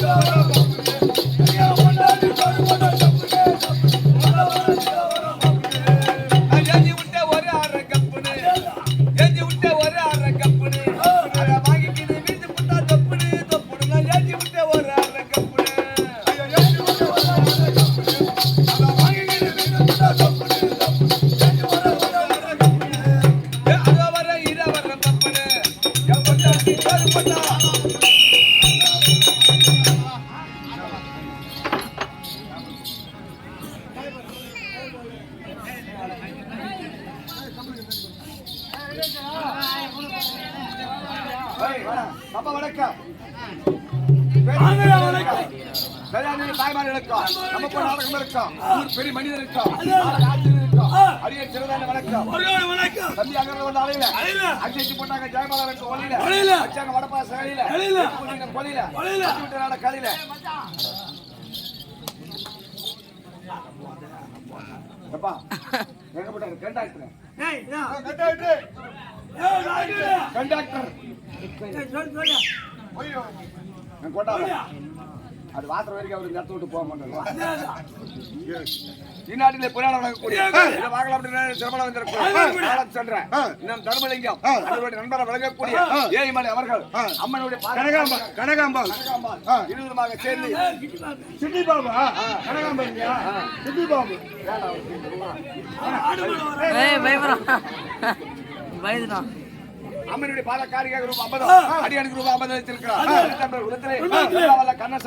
Go, go, go. ஏய், வணக்கம் தாய்மார் இருக்கும் நம்ம போய் நாடகம் இருக்கும் ஊர் பெரிய மனிதர் இருக்கும் நாடக ஆசிரியர் வணக்கம் வணக்கம். தம்பி அங்க வந்து அலையில அலையில. போட்டாங்க ஜெயமாலா இருக்கு ஒளியில வச்சாங்க வடப்பா சேலையில கொலியில கொலியில விட்டு நாட எப்பா எங்க போட்டாங்க கண்டாக்டர் ஏய். கண்டாக்டர் ஏய், டாக்டர். கண்டாக்டர். நான் கொண்டாடுறேன் அது வாசல் வரைக்கும் அவரு இந்த இடத்த விட்டு போக மாட்டேன் இந்நாட்டிலே புராணம் வழங்கக்கூடிய இதை வாங்கலாம் அப்படின்னு சிரமம் வந்திருக்கிறோம் சென்றேன் தர்மலிங்கம். அவருடைய நண்பரை வழங்கக்கூடிய ஏய்மலை அவர்கள் அம்மனுடைய கனகாம்பா கனகாம்பா. இருவருமாக சேர்ந்து. சிட்டி பாபா. கனகாம்பா இல்லையா? சிட்டி பாபு. அம்மனுடைய பாத காரியாக ரூபாய் ஐம்பது அடியானுக்கு ரூபாய் ஐம்பது வச்சிருக்கிறார் கண்ண